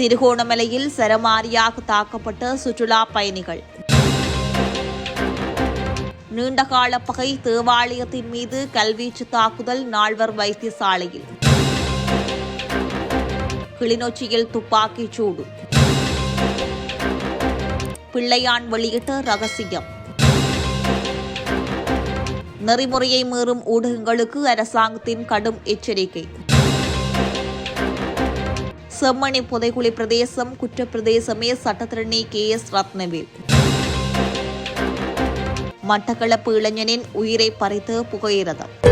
திருகோணமலையில் சரமாரியாக தாக்கப்பட்ட சுற்றுலா பயணிகள். நீண்டகால பகை தேவாலயத்தின் மீது கல்வீச்சு தாக்குதல் நால்வர் வைத்தியசாலையில். கிளிநொச்சியில் துப்பாக்கிச் சூடு. பிள்ளையான் வெளியிட்ட ரகசியம். நெறிமுறையை மீறும் ஊடகங்களுக்கு அரசாங்கத்தின் கடும் எச்சரிக்கை. செம்மணி புதைகுழி பிரதேசம் குற்றப்பிரதேசமே சட்டத்திரணி கே. எஸ். ரத்னவேல். மட்டக்களப்பு இளைஞனின் உயிரை பறித்து புகையிரதம்.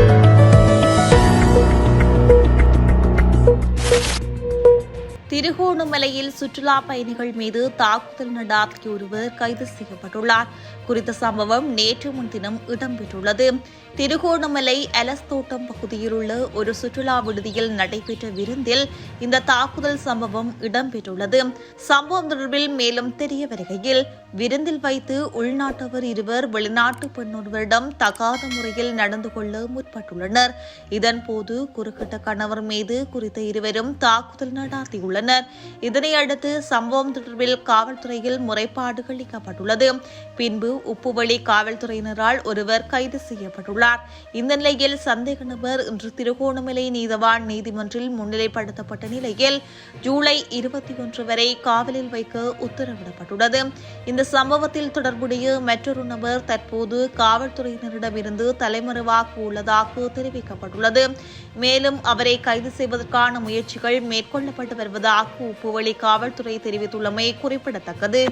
திருகோணமலையில் சுற்றுலா பயணிகள் மீது தாக்குதல் நடாத்திய ஒருவர் கைது செய்யப்பட்டுள்ளார். குறித்த சம்பவம் நேற்று முன்தினம் இடம்பெற்றுள்ளது. திருகோணமலை அலஸ்தோட்டம் பகுதியில் உள்ள ஒரு சுற்றுலா விடுதியில் நடைபெற்ற விருந்தில் இந்த தாக்குதல் சம்பவம் இடம்பெற்றுள்ளது. சம்பவம் தொடர்பில் மேலும் தெரிய வருகையில் விருந்தில் வைத்து உள்நாட்டவர் இருவர் வெளிநாட்டு பெண்ணொருவரிடம் தகாத முறையில் நடந்து கொள்ள முற்பட்டுள்ளனர். இதன்போது குறுக்கிட்ட கணவர் மீது குறித்த இருவரும் தாக்குதல் நடாத்தியுள்ளனர். இதனையடுத்து சம்பவம் தொடர்பில் காவல்துறையில் முறைப்பாடு அளிக்கப்பட்டுள்ளது. பின்பு உப்புவழி காவல்துறையினரால் ஒருவர் கைது செய்யப்பட்டுள்ளார். இந்த நிலையில் சந்தேக நபர் இன்று திருகோணமலை நீதவான் நீதிமன்றில் முன்னிலைப்படுத்தப்பட்ட நிலையில் ஜூலை இருபத்தி ஒன்று வரை காவலில் வைக்க உத்தரவிடப்பட்டுள்ளது. இந்த சம்பவத்தில் தொடர்புடைய மற்றொரு நபர் தற்போது காவல்துறையினரிடமிருந்து தலைமறைவாக உள்ளதாக தெரிவிக்கப்பட்டுள்ளது. மேலும் அவரை கைது செய்வதற்கான முயற்சிகள் மேற்கொள்ளப்பட்டு வருவதாக உப்புவழி காவல்துறை தெரிவித்துள்ளமை குறிப்பிடத்தக்கது.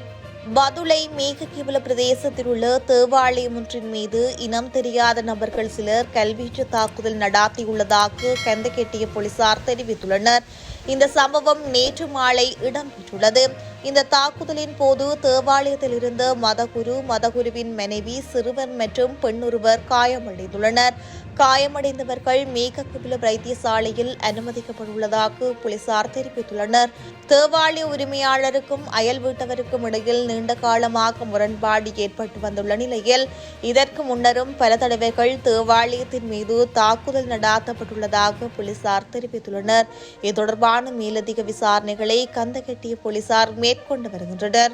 பதுளை மேககிவல பிரதேசத்தில் உள்ள தேவாலயம் ஒன்றின் மீது இனம் தெரியாத நபர்கள் சிலர் கல்வீச்சு தாக்குதல் நடாத்தியுள்ளதாக கந்தகெட்டிய போலீசார் தெரிவித்துள்ளனர். இந்த சம்பவம் நேற்று மாலை இடம்பெற்றுள்ளது. இந்த தாக்குதலின் போது தேவாலயத்தில் இருந்த மதகுரு மதகுருவின் மனைவி சிறுவன் மற்றும் பெண்ணொருவர் காயமடைந்துள்ளனர். காயமடைந்தவர்கள் மேககபில வைத்தியசாலையில் அனுமதிக்கப்பட்டுள்ளதாக போலீசார் தெரிவித்துள்ளனர். தேவாலய உரிமையாளருக்கும் அயல் வீட்டவருக்கும் இடையில் நீண்ட காலமாக முரண்பாடு ஏற்பட்டு வந்துள்ள நிலையில் இதற்கு முன்னரும் பல தடவைகள் தேவாலயத்தின் மீது தாக்குதல் நடாத்தப்பட்டுள்ளதாக போலீசார் தெரிவித்துள்ளனர். இது தொடர்பான மேலதிக விசாரணைகளை கந்தகட்டிய போலீசார் மேற்கொண்டு வருகின்றனர்.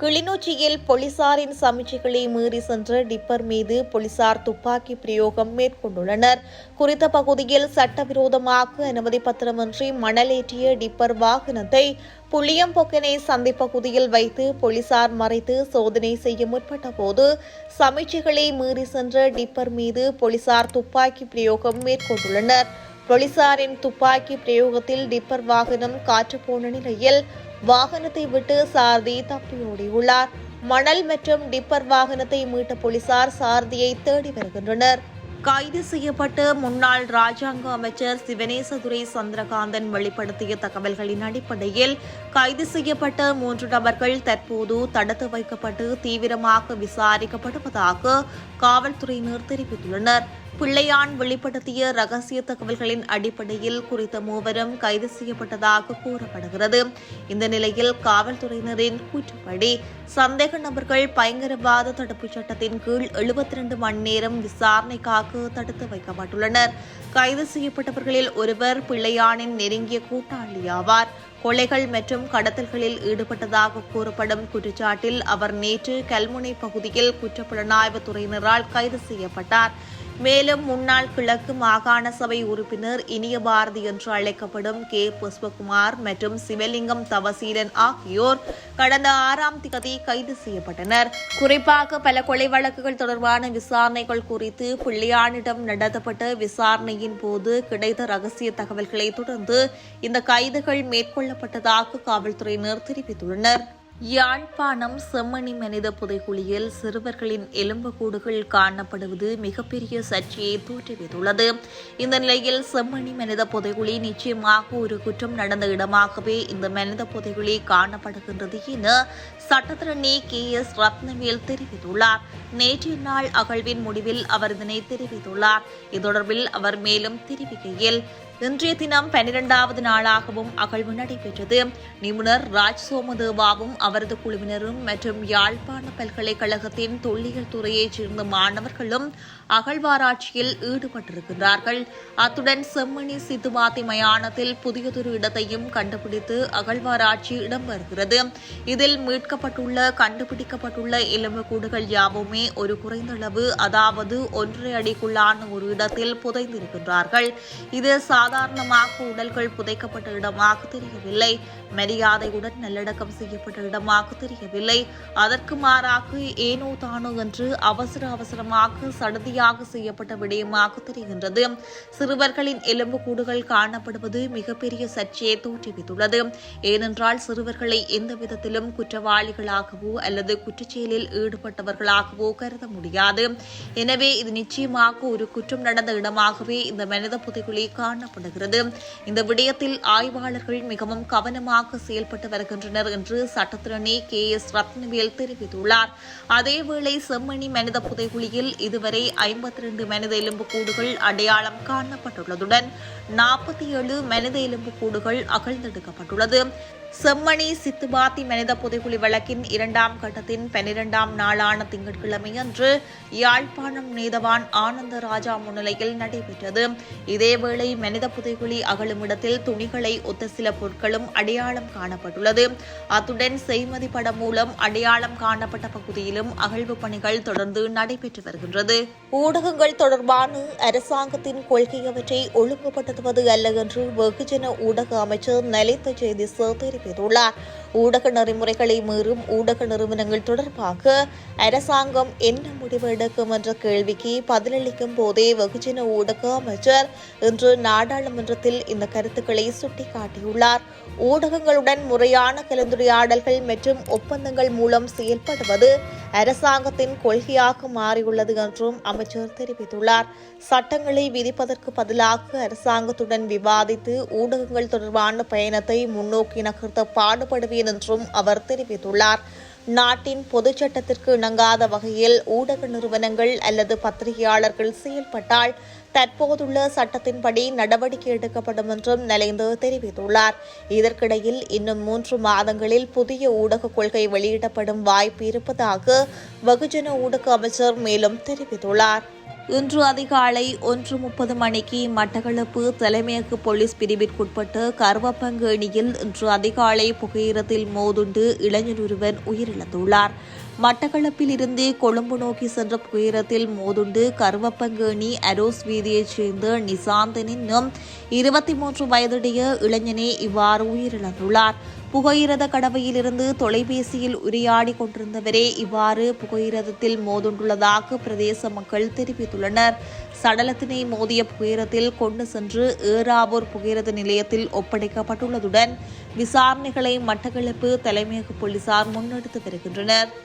கிளிநொச்சியில் போலீசாரின் சமீட்சைகளை மீறி சென்ற டிப்பர் மீது போலீசார் துப்பாக்கி பிரயோகம் மேற்கொண்டுள்ளனர். குறித்த பகுதியில் சட்டவிரோதமாக அனுமதி பத்திரமின்றி மணலேற்றிய டிப்பர் வாகனத்தை புளியம்பொக்கனை சந்தை பகுதியில் வைத்து போலீசார் மறைத்து சோதனை செய்ய முற்பட்ட போது சமீட்சைகளை மீறி சென்ற டிப்பர் மீது போலீசார் துப்பாக்கி பிரயோகம் மேற்கொண்டுள்ளனர். போலீசாரின் துப்பாக்கி பிரயோகத்தில் டிப்பர் வாகனம் காற்று போன நிலையில் வாகனத்தை விட்டு சாரதி தப்பியோடியுள்ளார் மணல் மற்றும் டிப்பர் வாகனத்தை மீட்ட போலீசார் சாரதியை தேடி வருகின்றனர். கைது செய்யப்பட்ட முன்னாள் ராஜாங்க அமைச்சர் சிவனேசதுரை சந்திரகாந்தன் வெளிப்படுத்திய தகவல்களின் அடிப்படையில் கைது செய்யப்பட்ட மூன்று நபர்கள் தற்போது தடுத்து வைக்கப்பட்டு தீவிரமாக விசாரிக்கப்படுவதாக காவல்துறையினர் தெரிவித்துள்ளனர். பிள்ளையான் வெளிப்படுத்திய ரகசிய தகவல்களின் அடிப்படையில் குறித்த மூவரும் கைது செய்யப்பட்டதாக கூறப்படுகிறது. இந்த நிலையில் காவல்துறையினரின் கூற்றுப்படி சந்தேக நபர்கள் பயங்கரவாத தடுப்புச் சட்டத்தின் கீழ் எழுபத்தி இரண்டு மணி நேரம் விசாரணைக்காக தடுத்து வைக்கப்பட்டுள்ளனர். கைது செய்யப்பட்டவர்களில் ஒருவர் பிள்ளையானின் நெருங்கிய கூட்டாளி ஆவார். கொலைகள் மற்றும் கடத்தல்களில் ஈடுபட்டதாக கூறப்படும் குற்றச்சாட்டில் அவர் நேற்று கல்முனை பகுதியில் குற்றப்புலனாய்வு துறையினரால் கைது செய்யப்பட்டார். மேலும் முன்னாள் கிழக்கு மாகாண சபை உறுப்பினர் இனிய பாரதி என்று அழைக்கப்படும் கே. புஷ்பகுமார் மற்றும் சிவலிங்கம் தவசீலன் ஆகியோர் கடந்த ஆறாம் திகதி கைது செய்யப்பட்டனர். குறிப்பாக பல கொலை வழக்குகள் தொடர்பான விசாரணைகள் குறித்து பிள்ளையானிடம் நடத்தப்பட்ட விசாரணையின் போது கிடைத்த ரகசிய தகவல்களை தொடர்ந்து இந்த கைதுகள் மேற்கொள்ளப்பட்டதாக காவல்துறையினர் தெரிவித்துள்ளனர். யாழ்ப்பாணம் செம்மணி மனித புதைகுழியில் சிறுவர்களின் எலும்புக்கூடுகள் காணப்படுவது மிகப்பெரிய சர்ச்சையை தோற்றுவித்துள்ளது. இந்த நிலையில் செம்மணி மனித புதைகுழி நிச்சயமாக ஒரு குற்றம் நடந்த இடமாகவே இந்த மனித புதைகுழி காணப்படுகின்றது என சட்டத்திரணி கே எஸ் ரத்னவேல் தெரிவித்துள்ளார். நேற்றைய நாள் அகழ்வின் முடிவில் அவர் இதனை தெரிவித்துள்ளார். இது தொடர்பில் அவர் மேலும் தெரிவிக்கையில் இன்றைய தினம் பனிரெண்டாவது நாளாகவும் அகழ்வு நடைபெற்றது. நிபுணர் ராஜ் சோமதேவாவும் அவரது குழுவினரும் மற்றும் யாழ்ப்பாண பல்கலைக்கழகத்தின் தொல்லியல் துறையைச் சேர்ந்த மாணவர்களும் அகழ்வாராய்ச்சியில் ஈடுபட்டிருக்கின்றார்கள் அத்துடன் செம்மணி சித்துவாத்தி மயானத்தில் புதியதொரு இடத்தையும் கண்டுபிடித்து அகழ்வாராய்ச்சி இடம்பெறுகிறது இதில் மீட்கப்பட்டுள்ள கண்டுபிடிக்கப்பட்டுள்ள எலும்புக்கூடுகள் யாவுமே ஒரு குறைந்தளவு அதாவது ஒன்றரை அடிக்குள்ளான ஒரு இடத்தில் புதைந்திருக்கின்றார்கள். இது சாதாரணமாக உடல்கள் புதைக்கப்பட்ட இடமாக தெரியவில்லை. மரியாதையுடன் நல்லடக்கம் செய்யப்பட்ட இடமாக தெரியவில்லை. அதற்கு மாறாக ஏனோ தானோ என்று அவசர அவசரமாக சடதியாக செய்யப்பட்ட விடயமாக தெரிகின்றது. சிறுவர்களின் எலும்புக்கூடுகள் காணப்படுவது மிகப்பெரிய சர்ச்சையை தோற்றுவித்துள்ளது. ஏனென்றால் சிறுவர்களை எந்த விதத்திலும் குற்றவாளிகளாகவோ அல்லது குற்றச்செயலில் ஈடுபட்டவர்களாகவோ கருத முடியாது. எனவே இது நிச்சயமாக ஒரு குற்றம் நடந்த இடமாகவே இந்த மனித புதைகுழி காணப்படுகிறது. இந்த விடயத்தில் ஆய்வாளர்கள் மிகவும் கவனமாக செயல்பட்டு வருகின்றனர் என்று சட்டத்திரணி கே. எஸ். ரத்னவேல் தெரிவித்துள்ளார். அதேவேளை செம்மணி மனித புதைகுழியில் இதுவரை ஐம்பத்தி ரெண்டு மனித எலும்புக்கூடுகள் அடையாளம் காணப்பட்டுள்ளதுடன் நாற்பத்தி ஏழு மனித எலும்புக்கூடுகள் அகழ்ந்தெடுக்கப்பட்டுள்ளது. செம்மணி சித்துபாத்தி மனித புதைகுழி வழக்கின் இரண்டாம் கட்டத்தின் பனிரெண்டாம் நாளான திங்கட்கிழமை அன்று யாழ்ப்பாணம் நீதவான் ஆனந்த ராஜா முன்னிலையில் நடைபெற்றது. இதேவேளை மனித புதைகுழி அகழும் இடத்தில் துணிகளை ஒத்த சில பொருட்களும் அடையாளம் காணப்பட்டுள்ளது. அத்துடன் செய்மதி படம் மூலம் அடையாளம் காணப்பட்ட பகுதியிலும் அகழ்வு பணிகள் தொடர்ந்து நடைபெற்று வருகின்றது. ஊடகங்கள் தொடர்பான அரசாங்கத்தின் கொள்கையவற்றை ஒழுங்குபடுத்துவது அல்ல என்று வெகுஜன ஊடக அமைச்சர் நலித்த செய்தி தெரிவித்துள்ளார் ஊடக நெறிமுறைகளை மீறும் ஊடக நிறுவனங்கள் தொடர்பாக அரசாங்கம் என்ன முடிவு எடுக்கும் என்ற கேள்விக்கு பதிலளிக்கும் போதே வெகுஜன ஊடக அமைச்சர் இன்று நாடாளுமன்றத்தில் இந்த கருத்துக்களை சுட்டிக்காட்டியுள்ளார். ஊடகங்களுடன் முறையான கலந்துரையாடல்கள் மற்றும் ஒப்பந்தங்கள் மூலம் செயல்படுவது அரசாங்கத்தின் கொள்கையாக மாறியுள்ளது என்றும் அமைச்சர் தெரிவித்துள்ளார். சட்டங்களை விதிப்பதற்கு பதிலாக அரசாங்கத்துடன் விவாதித்து ஊடகங்கள் தொடர்பான பயணத்தை முன்னோக்கி நகர்த்த பாடுபடுவேன் என்றும் அவர் தெரிவித்துள்ளார். நாட்டின் பொதுச்சட்டத்திற்கு இணங்காத வகையில் ஊடக நிறுவனங்கள் அல்லது பத்திரிகையாளர்கள் செயல்பட்டால் தற்போதுள்ள சட்டத்தின்படி நடவடிக்கை எடுக்கப்படும் என்றும் நலிந்து தெரிவித்துள்ளார். இதற்கிடையில் இன்னும் மூன்று மாதங்களில் புதிய ஊடக கொள்கை வெளியிடப்படும் வாய்ப்பு இருப்பதாக வெகுஜன ஊடக அமைச்சர் மேலும் தெரிவித்துள்ளார். இன்று அதிகாலை ஒன்று முப்பது மணிக்கு மட்டக்களப்பு தலைமையக போலீஸ் பிரிவிற்குட்பட்ட கருவப்பங்கேணியில் இன்று அதிகாலை புகையிரத்தில் மோதுண்டு இளைஞர் ஒருவன் உயிரிழந்துள்ளார். மட்டக்களப்பில் இருந்து கொழும்பு நோக்கி சென்ற புகையிரத்தில் மோதுண்டு கருவப்பங்கேணி அரோஸ் வீதியைச் சேர்ந்த நிசாந்தன் என்னும் இருபத்தி மூன்று வயதுடைய இளைஞனே இவ்வாறு உயிரிழந்துள்ளார். புகையிரத கடவையிலிருந்து தொலைபேசியில் உரையாடி கொண்டிருந்தவரே இவ்வாறு புகையிரதத்தில் மோதுண்டுள்ளதாக பிரதேச மக்கள் தெரிவித்துள்ளனர். சடலத்தினை மோதிய புகையிரத்தில் கொண்டு சென்று ஏறாவூர் புகையிரத நிலையத்தில் ஒப்படைக்கப்பட்டுள்ளதுடன் விசாரணைகளை மட்டக்களப்பு தலைமையக போலீசார் முன்னெடுத்து வருகின்றனர்.